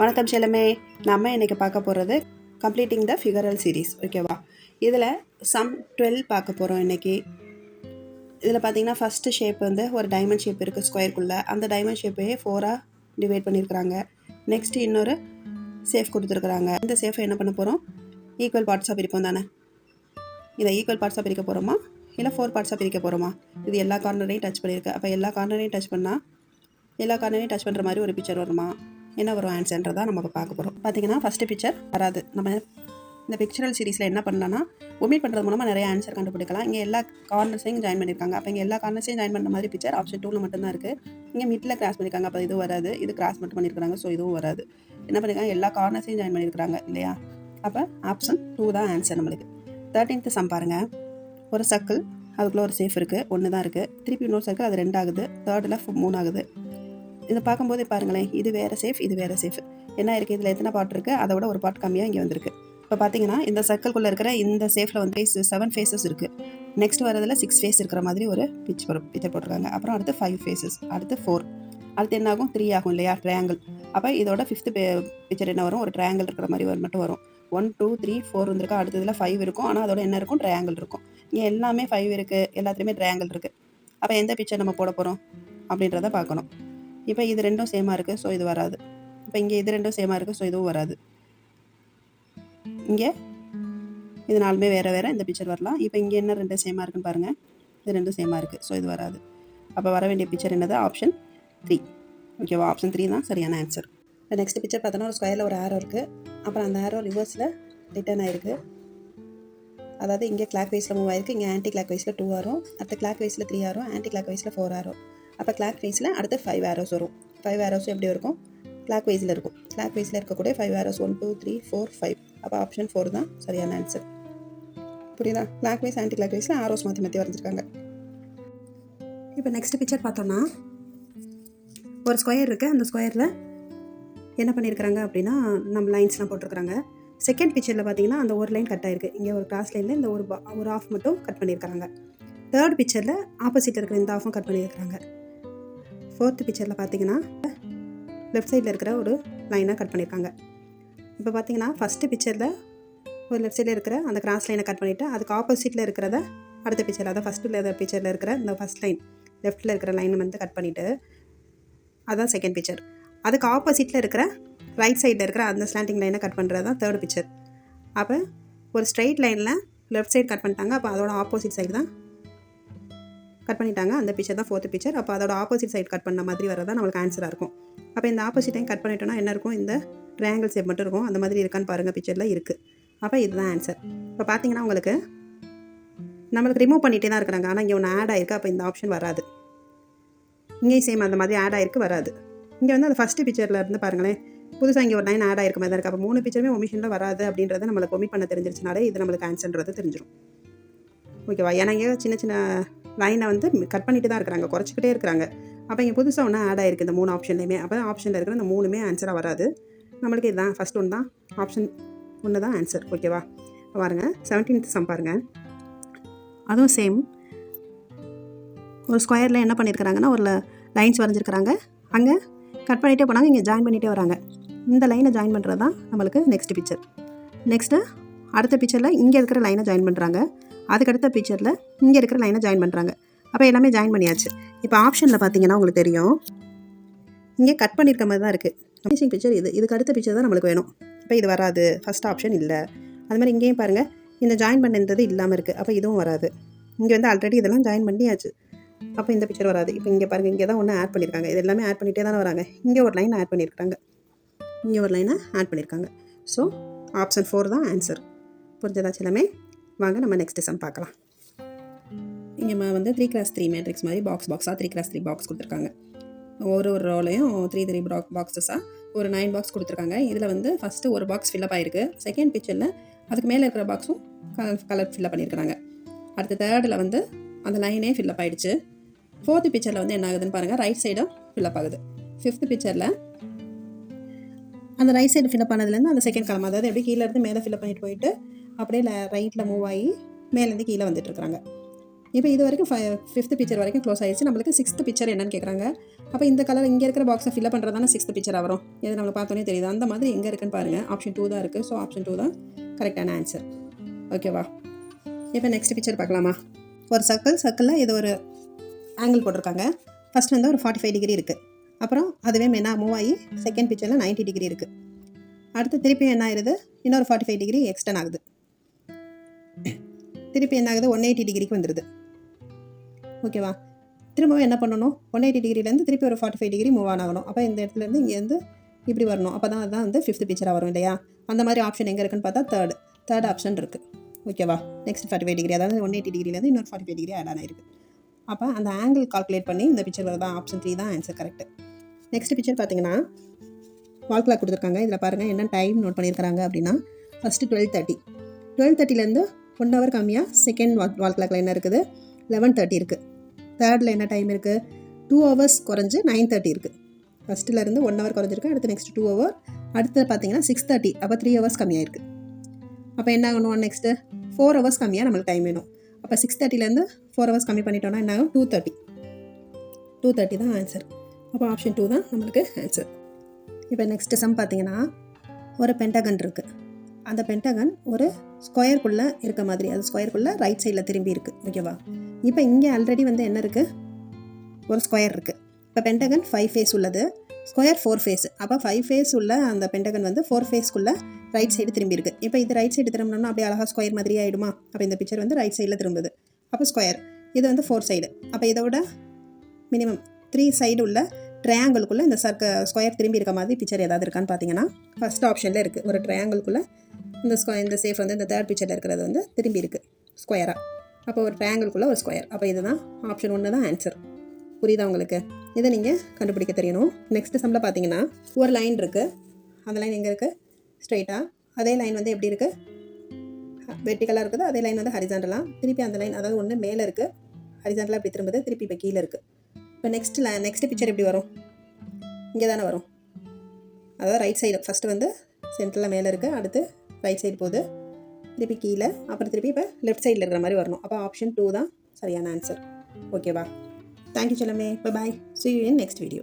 வணக்கம் செல்லமே. நம்ம இன்னைக்கு பார்க்க போகிறது கம்ப்ளீட்டிங் த ஃபிகரல் சீரீஸ் ஓகேவா இதில் சம் டுவெல் பார்க்க போகிறோம் இன்றைக்கி இதில் பார்த்தீங்கன்னா ஃபஸ்ட்டு ஷேப் வந்து ஒரு டைமண்ட் ஷேப் இருக்குது ஸ்கொயருக்குள்ளே அந்த டைமண்ட் ஷேப்பையே ஃபோராக டிவைட் பண்ணியிருக்கிறாங்க. நெக்ஸ்ட்டு இன்னொரு சேஃப் கொடுத்துருக்குறாங்க. இந்த சேஃபை என்ன பண்ண போகிறோம் ஈக்குவல் பார்ட்ஸாக பிரிப்போம் தானே? இதை ஈக்குவல் பார்ட்ஸாக பிரிக்க போகிறோமா இல்லை ஃபோர் பார்ட்ஸாக பிரிக்க போகிறோமா இது எல்லா கார்னரையும் டச் பண்ணியிருக்கு. அப்போ எல்லா கார்னரையும் டச் பண்ணால் எல்லா கார்னரையும் டச் பண்ணுற மாதிரி ஒரு பிக்சர் வருமா? என்ன வரும் ஆன்சர்ன்றதா நம்ம இப்போ பார்க்க போகிறோம் பார்த்தீங்கன்னா ஃபஸ்ட்டு பிக்சர் வராது. நம்ம இந்த பிக்சரல் சீரிஸில் என்ன பண்ணலாம்னா ஒமிட் பண்ணுறது மூலமாக நிறைய ஆன்சர் கண்டுபிடிக்கலாம். இங்கே எல்லா கார்னர்ஸையும் ஜாயின் பண்ணியிருக்காங்க அப்போ இங்கே எல்லா கார்னர்ஸையும் ஜாயின் பண்ணுற மாதிரி பிக்சர் ஆப்ஷன் டூவில் மட்டும்தான் இருக்குது இங்கே மிட்டில் கிராஸ் பண்ணியிருக்காங்க அப்போ இதுவும் வராது. இது கிராஸ் மட்டும் பண்ணியிருக்காங்க ஸோ இதுவும் வராது. என்ன பண்ணியிருக்காங்க எல்லா கார்னர்ஸையும் ஜாயின் பண்ணியிருக்காங்க இல்லையா? அப்போ ஆப்ஷன் டூ தான் ஆன்சர் நம்மளுக்கு. தேர்ட்டீன்த்து சம் பாருங்கள் ஒரு சர்க்கிள் அதுக்குள்ளே ஒரு சேஃப் இருக்குது ஒன்று தான் இருக்குது திருப்பி இன்னொரு சர்க்கிள் அது ரெண்டு ஆகுது தேர்டில் மூணு ஆகுது இதை பார்க்கும்போது பாருங்களேன் இது வேறு சேஃப் இது வேறு சேஃப் என்ன இருக்குது இதில் எத்தனை பாட் இருக்குது அதை விட ஒரு பாட் கம்மியாக இங்கே வந்திருக்கு. இப்போ பார்த்தீங்கன்னா இந்த சர்க்கிள்குள்ளே இருக்கிற இந்த சேஃபில் வந்து ஃபேஸ் செவன் ஃபேஸஸ் இருக்குது நெக்ஸ்ட் வரதில் சிக்ஸ் ஃபேஸ் இருக்கிற மாதிரி ஒரு பிச் பிக்சர் போட்டிருக்காங்க. அப்புறம் அடுத்து ஃபைவ் ஃபேஸஸ் அடுத்து ஃபோர் அடுத்து என்ன ஆகும்? த்ரீ ஆகும் இல்லையா? ட்ரையாங்கிள் அப்போ இதோட ஃபிஃப்த்து பிக்சர் என்ன வரும்? ஒரு ட்ரையாங்கிள் இருக்கிற மாதிரி ஒரு மட்டும் வரும். ஒன் டூ த்ரீ ஃபோர் வந்துருக்கு. அடுத்ததில் ஃபைவ் இருக்கும். ஆனால் அதோட என்ன இருக்கும்? ட்ரையாங்கிள் இருக்கும். இங்கே எல்லாமே ஃபைவ் இருக்குது எல்லாத்துலேயுமே ட்ரையாங்கிள் இருக்குது அப்போ எந்த பிக்சர் நம்ம போட போகிறோம் அப்படின்றத பார்க்கணும். இப்போ இது ரெண்டும் சேமாக இருக்குது ஸோ இது வராது. இப்போ இங்கே இது ரெண்டும் சேமாக இருக்குது ஸோ இதுவும் வராது. இங்கே இது நாலுமே வேறு வேறு இந்த பிக்சர் வரலாம். இப்போ இங்கே என்ன ரெண்டும் சேமாக இருக்குன்னு பாருங்கள் இது ரெண்டும் சேமாக இருக்குது ஸோ இது வராது. அப்போ வர வேண்டிய பிக்சர் என்னது? ஆப்ஷன் த்ரீ ஓகேவா ஆப்ஷன் த்ரீ தான் சரியான ஆன்சர் இப்போ நெக்ஸ்ட் பிக்சர் பார்த்தோன்னா ஒரு ஸ்கொயரில் ஒரு ஆரோ இருக்குது அப்புறம் அந்த ஆரோ ரிவர்ஸில் ரிட்டர்ன் ஆயிருக்கு. அதாவது இங்கே கிளாக் வைஸில் மூவ் ஆயிருக்கு இங்கே ஆன்டி கிளாக் வைஸில் டூ ஆரும் அடுத்த கிளாக் வைஸில் த்ரீ ஆரும் ஆன்டி கிளாக் வைஸில் ஃபோர் ஆரும் அப்போ கிளாக் வைஸில் அடுத்து ஃபைவ் ஆரோஸ் வரும். ஃபைவ் ஆரோஸ் எப்படி இருக்கும்? கிளாக் வைஸில் இருக்கும். கிளாக் வைஸில் இருக்கக்கூடிய five arrows one two three four five அப்போ ஆப்ஷன் ஃபோர் தான் சரியான ஆன்சர் புரியுதா? கிளாக் வைஸ் ஆன்டி கிளாக் வைஸில் ஆரோஸ் மாற்றி மாற்றி வரைஞ்சிருக்காங்க. இப்போ நெக்ஸ்ட் பிக்சர் பார்த்தோன்னா ஒரு ஸ்கொயர் இருக்குது அந்த ஸ்கொயரில் என்ன பண்ணியிருக்கிறாங்க அப்படின்னா நம்ம லைன்ஸ்லாம் போட்டிருக்கிறாங்க. செகண்ட் பிக்சரில் பார்த்தீங்கன்னா அந்த ஒரு லைன் கட் ஆயிருக்கு. இங்கே ஒரு கிராஸ் லைனில் இந்த ஒரு ஒரு ஆஃப் மட்டும் கட் பண்ணியிருக்காங்க தேர்ட் பிக்சரில் ஆப்போசிட்டில் இருக்கிற இந்த ஆஃபும் கட் பண்ணியிருக்காங்க ஃபோர்த்து பிக்சரில் பார்த்தீங்கன்னா லெஃப்ட் சைடில் இருக்கிற ஒரு லைனாக கட் பண்ணியிருக்காங்க. இப்போ பார்த்தீங்கன்னா ஃபஸ்ட்டு பிக்சரில் ஒரு லெஃப்ட் சைடில் இருக்கிற அந்த கிராஸ் லைனை கட் பண்ணிவிட்டு அதுக்கு ஆப்போசிட்டில் இருக்கிறத அடுத்த பிக்சர் அதாவது ஃபஸ்ட்டு பிக்சரில் இருக்கிற இந்த ஃபஸ்ட் லைன் லெஃப்ட்டில் இருக்கிற லைனை வந்து கட் பண்ணிவிட்டு அதுதான் செகண்ட் பிக்சர் அதுக்கு ஆப்போசிட்டில் இருக்கிற ரைட் சைடில் இருக்கிற அந்த ஸ்லாண்டிங் லைனை கட் பண்ணுறது தான் தேர்ட் பிக்சர் அப்போ ஒரு ஸ்ட்ரைட் லைனில் லெஃப்ட் சைடு கட் பண்ணிட்டாங்க அப்போ அதோட ஆப்போசிட் சைடு தான் கட் பண்ணிட்டாங்க. அந்த பிக்சர் தான் ஃபோர்த்து பிக்சர் அப்போ அதோட ஆப்போசிட் சைட் கட் பண்ண மாதிரி வரதான் நம்மளுக்கு ஆன்சராக இருக்கும். அப்போ இந்த ஆப்போசிட் டைம் கட் பண்ணிட்டோம்னா என்ன இருக்கும்? இந்த ட்ரையாங்கிள் ஷேப் மட்டும் இருக்கும். அந்த மாதிரி இருக்கான்னு பாருங்கள் பிக்சரில் இருக்குது அப்போ இதுதான் ஆன்சர் இப்போ பார்த்தீங்கன்னா உங்களுக்கு நம்மளுக்கு ரிமூவ் பண்ணிகிட்டே தான் இருக்கிறாங்க. ஆனால் இங்கே ஒன்று ஆட் ஆயிருக்கு. அப்போ இந்த ஆப்ஷன் வராது. இங்கேயும் சேம் அந்த மாதிரி ஆட் ஆயிருக்கு வராது. இங்கே வந்து அந்த ஃபஸ்ட்டு பிக்சரில் இருந்து பாருங்களேன். புதுசாக இங்கே ஒரு லைன் ஆட் ஆயிருக்க மாதிரி தான் இருக்குது அப்போ மூணு பிக்சருமே ஒமிஷனில் வராது அப்படின்றத நம்மளுக்கு ஒமிட் பண்ண தெரிஞ்சிருச்சுனாலே இது நம்மளுக்கு ஆன்சர்ன்றது தெரிஞ்சிடும் ஓகேவா ஏன்னா இங்கே சின்ன சின்ன லைனை வந்து கட் பண்ணிட்டு தான் இருக்கிறாங்க குறைச்சிக்கிட்டே இருக்கிறாங்க. அப்போ இங்கே புதுசாக ஒன்று ஆட் ஆயிருக்கு இந்த மூணு ஆப்ஷன்லையுமே அப்போ ஆப்ஷனில் இருக்கிற இந்த மூணுமே ஆன்சராக வராது. நம்மளுக்கு இதுதான் ஃபஸ்ட் ஒன்று தான் ஆப்ஷன் ஒன்று தான் ஆன்சர் ஓகேவா பாருங்க செவன்டீன்த் சம் பாருங்க. அதுவும் சேம் ஒரு ஸ்கொயரில் என்ன பண்ணியிருக்கிறாங்கன்னா ஒரு லைன்ஸ் வரைஞ்சிருக்கிறாங்க. அங்கே கட் பண்ணிகிட்டே போனாங்க இங்கே ஜாயின் பண்ணிகிட்டே வராங்க. இந்த லைனை ஜாயின் பண்ணுறது தான் நம்மளுக்கு நெக்ஸ்ட் பிக்சர் நெக்ஸ்ட்டு அடுத்த பிக்சரில் இங்கே இருக்கிற லைனை ஜாயின் பண்ணுறாங்க அதுக்கடுத்த பிக்சரில் இங்கே இருக்கிற லைனை ஜாயின் பண்ணுறாங்க அப்போ எல்லாமே ஜாயின் பண்ணியாச்சு. இப்போ ஆப்ஷனில் பார்த்தீங்கன்னா உங்களுக்கு தெரியும். இங்கே கட் பண்ணியிருக்க மாதிரி தான் இருக்குது ஃபினிஷிங் பிக்சர் இது. இதுக்கு அடுத்த பிக்சர் தான் நம்மளுக்கு வேணும். இப்போ இது வராது. ஃபஸ்ட் ஆப்ஷன் இல்லை. அது மாதிரி இங்கேயும் பாருங்கள் இந்த ஜாயின் பண்ணுறது இல்லாமல் இருக்குது அப்போ இதுவும் வராது. இங்கே வந்து ஆல்ரெடி இதெல்லாம் ஜாயின் பண்ணியாச்சு. அப்போ இந்த பிக்சர் வராது. இப்போ இங்கே பாருங்கள் இங்கே தான் ஒன்று ஆட் பண்ணியிருக்காங்க இது எல்லாமே ஆட் பண்ணிகிட்டே தானே வராங்க. இங்கே ஒரு லைன் ஆட் பண்ணியிருக்காங்க இங்கே ஒரு லைனை ஆட் பண்ணியிருக்காங்க ஸோ ஆப்ஷன் ஃபோர் தான் ஆன்சர் புரிஞ்சதாச்சு எல்லாமே வாங்க நம்ம நெக்ஸ்ட் சம் பார்க்கலாம். இங்கே வந்து த்ரீ கிளாஸ் த்ரீ மேட்ரிக்ஸ் மாதிரி பாக்ஸ் பாக்ஸாக த்ரீ கிளாஸ் த்ரீ பாக்ஸ் கொடுத்துருக்காங்க. ஒரு ஒரு ரோலையும் த்ரீ த்ரீ பாக் பாக்ஸஸாக ஒரு நைன் பாக்ஸ் கொடுத்துருக்காங்க. இதில் வந்து ஃபஸ்ட்டு ஒரு பாக்ஸ் ஃபில்லப் ஆகிருக்கு செகண்ட் பிக்சரில் அதுக்கு மேலே இருக்கிற பாக்ஸும் கலர் கலர் ஃபில்லப் பண்ணியிருக்கிறாங்க. அடுத்த தேர்டில் வந்து அந்த லைனே ஃபில்லப் ஆகிடுச்சு ஃபோர்த்து பிக்சரில் வந்து என்ன ஆகுதுன்னு பாருங்கள் ரைட் சைடும் ஃபில்லப் ஆகுது. ஃபிஃப்த் பிக்சரில் அந்த ரைட் சைடு ஃபில்லப் ஆனதுலேருந்து அந்த செகண்ட் காலம் அதாவது எப்படி கீழே இருந்து மேலே ஃபில்லப் பண்ணிட்டு போயிட்டு அப்படியே ரைட்டில் மூவ் ஆகி மேலேருந்து கீழே வந்துட்டு இப்போ இது வரைக்கும் ஃபை ஃபிஃப்த் பிக்சர் வரைக்கும் க்ளோஸ் ஆயிடுச்சு. நம்மளுக்கு சிக்ஸ்த் பிக்சர் என்னன்னு கேட்குறாங்க அப்போ இந்த கலர் இங்கே இருக்கிற பாக்ஸை ஃபில் பண்ணுறது தானே சிக்ஸ்த் பிக்சராக வரும். இது நம்மளுக்கு பார்த்தோன்னே தெரியுது. அந்த மாதிரி எங்கே இருக்குன்னு பாருங்கள் ஆப்ஷன் டூ தான் இருக்குது ஸோ ஆப்ஷன் டூ தான் கரெக்டான ஆன்சர் ஓகேவா இப்போ நெக்ஸ்ட் பிக்சர் பார்க்கலாமா? ஒரு சர்க்கிள் சர்க்கிளில் இது ஒரு ஆங்கிள் போட்டிருக்காங்க. ஃபர்ஸ்ட் வந்து ஒரு ஃபார்ட்டி ஃபைவ் டிகிரி இருக்குது அப்புறம் அதுவே மென்னா மூவ் ஆகி செகண்ட் பிக்சரில் 90 டிகிரி இருக்குது அடுத்து திருப்பி என்ன ஆயிருது? இன்னொரு ஃபார்ட்டி ஃபைவ் டிகிரி எக்ஸ்டன் ஆகுது. திருப்பி என்ன ஆகுது? ஒன் எயிட்டி டிகிரிக்கு வந்துடுது ஓகேவா? திரும்பவும் என்ன பண்ணணும்? ஒன் எயிட்டி டிகிரிலேருந்து திருப்பி ஒரு forty five degree move on ஆகணும். அப்போ இந்த இடத்துலேருந்து இங்கேருந்து இப்படி வரணும். அப்போ தான் அதுதான் வந்து ஃபிஃப்த் பிக்சராக வரும் இல்லையா? அந்த மாதிரி ஆப்ஷன் எங்கே இருக்குன்னு பார்த்தா தேர்ட் தேர்ட் ஆப்ஷன் இருக்குது ஓகேவா? நெக்ஸ்ட் ஃபார்ட்டி ஃபைவ் டிகிரி அதாவது ஒன் எயிட்டி டிகிரிலேருந்து இன்னொரு ஃபார்ட்டி ஃபைவ் டிகிரி ஆட் ஆகிருக்கு அப்போ அந்த ஆங்கிள் கால்குலேட் பண்ணி இந்த பிக்சர் தான் ஆப்ஷன் த்ரீ தான் ஆன்சர் கரெக்ட் நெக்ஸ்ட் பிக்சர் பார்த்தீங்கன்னா வால் கிளாக் கொடுத்துருக்காங்க. இதில் பாருங்கள் என்ன டைம் நோட் பண்ணியிருக்காங்க அப்படின்னா ஃபஸ்ட்டு டுவெல் தேர்ட்டி டுவெல் தேர்ட்டிலேருந்து ஒன் ஹவர் கம்மியாக செகண்ட் வால் வால் கிளாக்கில் என்ன இருக்குது? லெவன் தேர்ட்டி இருக்குது தேர்டில் என்ன டைம் இருக்குது டூ ஹவர்ஸ் குறைஞ்சு நைன் தேர்ட்டி இருக்குது ஃபஸ்ட்டிலேருந்து ஒன் ஹவர் குறைஞ்சிருக்கு. அடுத்து நெக்ஸ்ட் டூ ஹவர் அடுத்து பார்த்தீங்கன்னா சிக்ஸ் தேர்ட்டி அப்போ த்ரீ ஹவர்ஸ் கம்மியாக இருக்குது அப்போ என்ன ஆகணும்? நெக்ஸ்ட்டு ஃபோர் ஹவர்ஸ் கம்மியாக நம்மளுக்கு டைம் வேணும். அப்போ சிக்ஸ் தேர்ட்டிலேருந்து ஃபோர் ஹவர்ஸ் கம்மி பண்ணிட்டோம்னா என்ன ஆகும்? டூ தேர்ட்டி டூ தேர்ட்டி தான் ஆன்சர் அப்போ ஆப்ஷன் டூ தான் நம்மளுக்கு ஆன்சர் இப்போ நெக்ஸ்ட் சம் பார்த்தீங்கன்னா ஒரு பென்டகன் இருக்குது அந்த பென்டகன் ஒரு ஸ்கொயருக்குள்ளே இருக்க மாதிரி அது ஸ்கொயருக்குள்ளே ரைட் சைடில் திரும்பி இருக்குது ஓகேவா இப்போ இங்கே ஆல்ரெடி வந்து என்ன இருக்குது ஒரு ஸ்கொயர் இருக்குது இப்போ பென்டகன் ஃபைவ் ஃபேஸ் உள்ளது ஸ்கொயர் ஃபோர் ஃபேஸ் அப்போ ஃபைவ் ஃபேஸ் உள்ள அந்த பென்டகன் வந்து ஃபோர் ஃபேஸ்க்குள்ளே ரைட் சைடு திரும்பி இருக்குது இப்போ இது ரைட் சைடு திரும்பினோம்னா அப்படியே அழகாக ஸ்கொயர் மாதிரி ஆகிடுமா அப்போ இந்த பிக்சர் வந்து ரைட் சைடில் திரும்புது. அப்போ ஸ்கொயர் இது வந்து ஃபோர் சைடு அப்போ இதோட மினிமம் த்ரீ சைடு உள்ள ட்ரையாங்கிள்குள்ளே இந்த சர்க்க ஸ்கொயர் திரும்பி இருக்க மாதிரி பிக்சர் ஏதாவது இருக்கான்னு பார்த்தீங்கன்னா ஃபஸ்ட் ஆப்ஷனில் இருக்குது ஒரு ட்ரையாங்கிள்குள்ளே இந்த ஸ்கொயர் இந்த சேஃப் வந்து இந்த தேர்ட் பிக்சரில் இருக்கிறது வந்து திரும்பி இருக்குது ஸ்கொயராக அப்போ ஒரு ட்ரையாங்கிள்குள்ளே ஒரு ஸ்கொயர் அப்போ இதுதான் ஆப்ஷன் ஒன்று தான் ஆன்சர் புரியுதா உங்களுக்கு? இதை நீங்கள் கண்டுபிடிக்க தெரியணும். நெக்ஸ்ட் சம்மில் பார்த்தீங்கன்னா ஒரு லைன் இருக்குது அந்த லைன் எங்கே இருக்குது ஸ்ட்ரெயிட்டாக அதே லைன் வந்து எப்படி இருக்குது வெர்டிக்கலாக இருக்குது. அதே லைன் வந்து ஹரிசாண்டலாக திருப்பி அந்த லைன் அதாவது ஒன்று மேலே இருக்குது ஹரிசாண்டலாக இப்படி திரும்புது. திருப்பி இப்போ கீழே இருக்குது இப்போ நெக்ஸ்ட் நெக்ஸ்ட் பிக்சர் எப்படி வரும்? இங்கே தானே வரும். அதாவது ரைட் சைடு ஃபஸ்ட்டு வந்து சென்டரில் மேலே இருக்குது அடுத்து ரைட் சைடு போகுது. திருப்பி கீழே அப்புறம் திருப்பி இப்போ லெஃப்ட் சைடில் இருக்கிற மாதிரி வரணும். அப்போ ஆப்ஷன் டூ தான் சரியான ஆன்சர் ஓகேவா தேங்க்யூ செல்லமே. இப்போ bye see you in next video